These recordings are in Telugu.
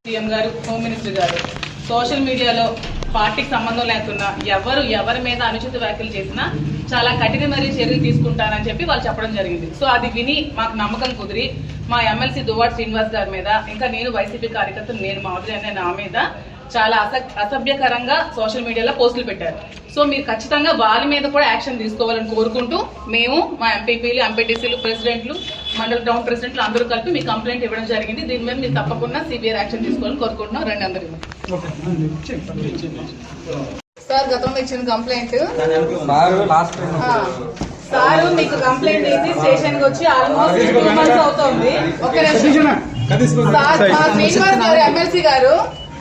సీఎం గారు హోమ్ మినిస్టర్ గారు సోషల్ మీడియాలో పార్టీకి సంబంధం లేకుండా ఎవరు ఎవరి మీద అనుచిత వ్యాఖ్యలు చేసినా చాలా కఠిన మరియు చర్యలు తీసుకుంటారని చెప్పి వాళ్ళు చెప్పడం జరిగింది. సో అది విని మాకు నమ్మకం కుదిరి మా ఎమ్మెల్సీ దువ్వాడ్ శ్రీనివాస్ గారి మీద ఇంకా నేను వైసీపీ కార్యకర్తలు నేను మాధురి అనే నా మీద చాలా అస అసభ్యకరంగా సోషల్ మీడియాలో పోస్టులు పెట్టారు. సో మీరు ఖచ్చితంగా వాళ్ళ మీద కూడా యాక్షన్ తీసుకోవాలని కోరుకుంటూ మేము మా ఎంపీపీలు ఎంపీటీసీలు ప్రెసిడెంట్లు మండల టౌన్ ప్రెసిడెంట్లు అందరూ కలిపి మీ కంప్లైంట్ ఇవ్వడం జరిగింది. దీని మీద మీరు తప్పకుండా సివియర్ యాక్షన్ తీసుకోవాలని కోరుకుంటున్నాం. రండి అందరూ సార్ గతంలో ఇచ్చిన కంప్లైంట్. సార్ మీకు కంప్లైంట్ ఇచ్చి స్టేషన్కి వచ్చి ఆల్మోస్ట్ టూ మంత్స్ అవుతుంది. ఒక నిమిషం. సార్ ఎమ్మెల్సీ గారు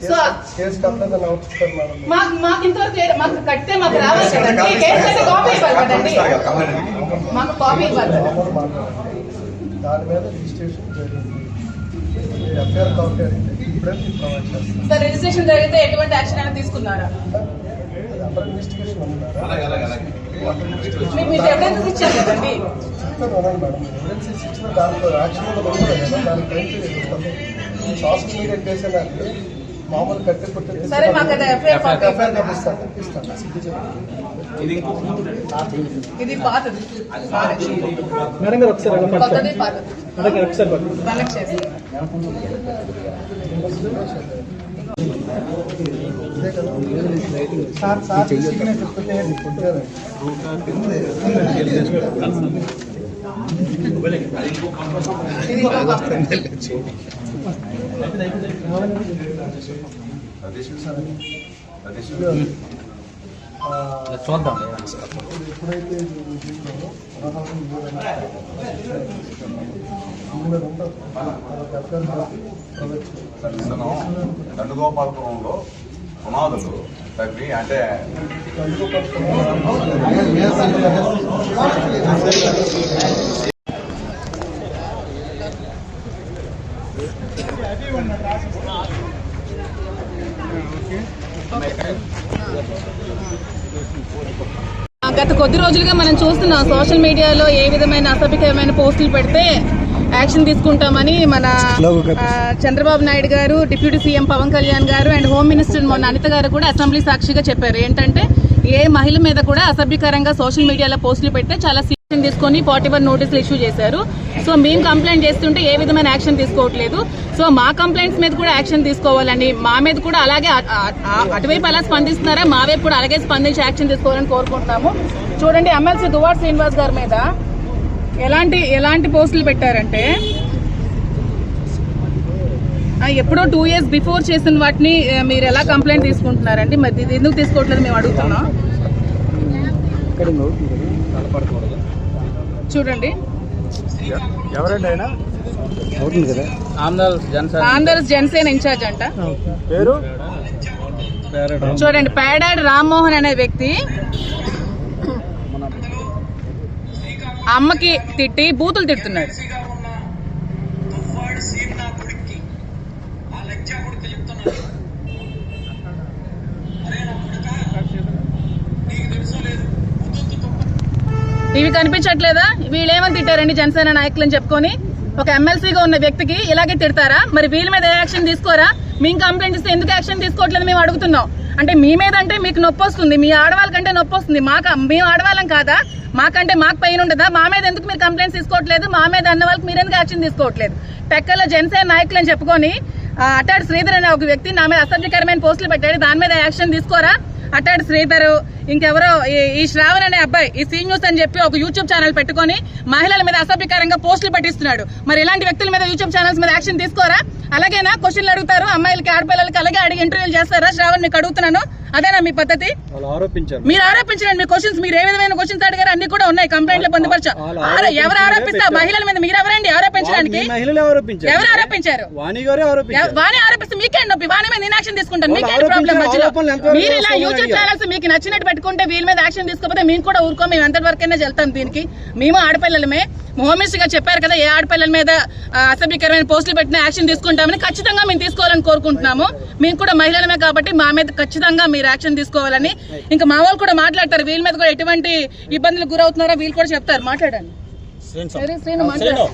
సో మాకు మాకు ఇంతవరకు మాకు కట్టితే మాకు రావాలి కదండి. కేసు అయితే కాపీ ఇవ్వాలి కదండి. మాకు కాపీ ఇవ్వాలి. దాని మీద రిజిస్ట్రేషన్ జరిగింది. ఎఫ్ఐఆర్ కాపీ అడిగితే ఇప్పుడే మీకు ప్రొవైడ్ చేస్తాను సార్ రిజిస్ట్రేషన్ జరిగితే ఎటువంటి యాక్షన్ అయినా తీసుకున్నారా? మీకు మీరు ఎవిడెన్స్ ఇచ్చారు కదండి. ఇచ్చిన దాంట్లో యాక్షన్ దానికి మీడియా మామూలు కట్టి కొట్టి సరే మాకు అది ఎఫ్ఐఆర్ చెప్పండి ఇది పాతది. పాతది. మేడం గారు ఒకసారి కొత్తది పాతది. ఒకసారి కనెక్ట్ చేసి. సార్ సార్ సిగ్నేచర్ ఇంకో చూద్దాం ఎప్పుడైతే ఇది తీసుకున్నారో పునాదులు తగ్గి అంటే గత కొద్ది రోజులుగా మనం చూస్తున్నాం సోషల్ మీడియాలో ఏ విధమైన అసభ్యకరమైన పోస్టులు పెడితే యాక్షన్ తీసుకుంటామని మన చంద్రబాబు నాయుడు గారు డిప్యూటీ సీఎం పవన్ కళ్యాణ్ గారు అండ్ హోమ్ మినిస్టర్ మొన్న అనిత గారు కూడా అసెంబ్లీ సాక్షిగా చెప్పారు. ఏంటంటే ఏ మహిళ మీద కూడా అసభ్యకరంగా సోషల్ మీడియాలో పోస్టులు పెడితే చాలా యాక్షన్ తీసుకొని ఫార్టీ వన్ నోటీసులు ఇష్యూ చేశారు. సో మేము కంప్లైంట్ చేస్తుంటే ఏ విధమైన యాక్షన్ తీసుకోవట్లేదు. సో మా కంప్లైంట్స్ మీద కూడా యాక్షన్ తీసుకోవాలని మా మీద కూడా అలాగే అటువైపు అలా స్పందిస్తున్నారా? మా వైపు కూడా అలాగే స్పందించి యాక్షన్ తీసుకోవాలని కోరుకుంటున్నాము. చూడండి ఎమ్మెల్సీ దువార్ శ్రీనివాస్ గారి మీద ఎలాంటి ఎలాంటి పోస్టులు పెట్టారంటే ఆ, ఎప్పుడో టూ ఇయర్స్ బిఫోర్ చేసిన వాటిని మీరు ఎలా కంప్లైంట్ తీసుకుంటున్నారండి? మరి ఇది ఎందుకు తీసుకోవట్లేదు మేము అడుగుతున్నాం. చూడండి. ఎవరండి ఆయన? అవుతుంది కదా ఆంధ్ర జనసేన ఆంధ్రస్ జనసేన ఇన్ఛార్జ్ అంట. పేరు? చూడండి పేడాడి రామ్మోహన్ అనే వ్యక్తి అమ్మకి తిట్టి బూతులు తిడుతున్నాడు. ఇవి కనిపించట్లేదా? వీళ్ళేమని తిట్టారండి జనసేన నాయకులని చెప్పుకొని? ఒక ఎమ్మెల్సీగా ఉన్న వ్యక్తికి ఇలాగే తిడతారా? మరి వీళ్ళ మీద యాక్షన్ తీసుకోరా? మేము కంప్లైంట్ ఇస్తే ఎందుకు యాక్షన్ తీసుకోవట్లేదు మేము అడుగుతున్నాం. అంటే మీ మీద అంటే మీకు నొప్పి వస్తుంది మీ ఆడవాళ్ళకంటే నొప్పి వస్తుంది. మాకు మేము ఆడవాళ్ళం కాదా? మాకంటే మాకు పైన ఉండదా? మా మీద ఎందుకు మీరు కంప్లైంట్స్ తీసుకోవట్లేదు? మా మీద అన్న వాళ్ళకి మీరు ఎందుకు యాక్షన్ తీసుకోవట్లేదు? టెక్కల్లో జనసేన నాయకులు అని చెప్పుకొని అటాడు శ్రీధర్ అనే ఒక వ్యక్తి నా మీద అసభ్యకరమైన పోస్టులు పెట్టాడు. దాని మీద యాక్షన్ తీసుకోరా? అటాడు శ్రీధర్ ఇంకెవరో ఈ- శ్రావణ్ అనే అబ్బాయి ఈ సీ న్యూస్ అని చెప్పి ఒక యూట్యూబ్ ఛానల్ పెట్టుకొని మహిళల మీద అసభ్యకరంగా పోస్టులు పెట్టిస్తున్నాడు. మరి ఇలాంటి వ్యక్తుల మీద యూట్యూబ్ ఛానల్స్ మీద యాక్షన్ తీసుకోరా? అలాగేనా? క్వశ్చన్లు అడుగుతారు అమ్మాయిలకి ఆడపిల్లలకి అలాగే అడిగి ఇంటర్వ్యూలు చేస్తారా? శ్రావణ్ మీకు అడుగుతున్నాను అదేనా మీ పద్ధతి? మీరు ఆరోపించండి మీ క్వశ్చన్స్ మీరు ఏ విధమైన క్వశ్చన్స్ అడిగారు అన్ని కూడా ఉన్నాయి. కంప్లైంట్లు పొందుపరచు వాళ్ళు ఆరో- ఎవరు పెట్టారు. మహిళల మీద మీరు ఎవరండి ఆరోపించడానికి? ఎవరు ఆరోపించారు? వాణి ఆరోపిస్తే మీకేంటి నొప్పి? వాణి మీద నేను యాక్షన్ తీసుకుంటాను. మీకేంటి ప్రాబ్లం మధ్యలో? మీరు ఇలా యూట్యూబ్? ఛానల్స్ మీకు నచ్చినట్టు పెట్టుకుంటే వీళ్ళ మీద యాక్షన్ తీసుకోకపోతే మేము కూడా ఊరుకో మేము ఎంత వరకైనా వెళ్తాం దీనికి. మేము ఆడపిల్లలమే. హోమ్ మినిస్టర్ చెప్పారు కదా ఏ ఆడపిల్లల మీద అసభ్యకరమైన పోస్టులు పెట్టినా యాక్షన్ తీసుకుంటామని ఖచ్చితంగా మేము తీసుకోవాలని కోరుకుంటున్నాము. మేము కూడా మహిళలమే కాబట్టి మా మీద ఖచ్చితంగా మీరు యాక్షన్ తీసుకోవాలని. ఇంకా మా వాళ్ళు కూడా మాట్లాడతారు వీళ్ళ మీద కూడా ఎటువంటి ఇబ్బందులకు గురవుతున్నారో వీళ్ళు కూడా చెప్తారు. మాట్లాడండి. సరే శ్రీను. మాట్లాడు.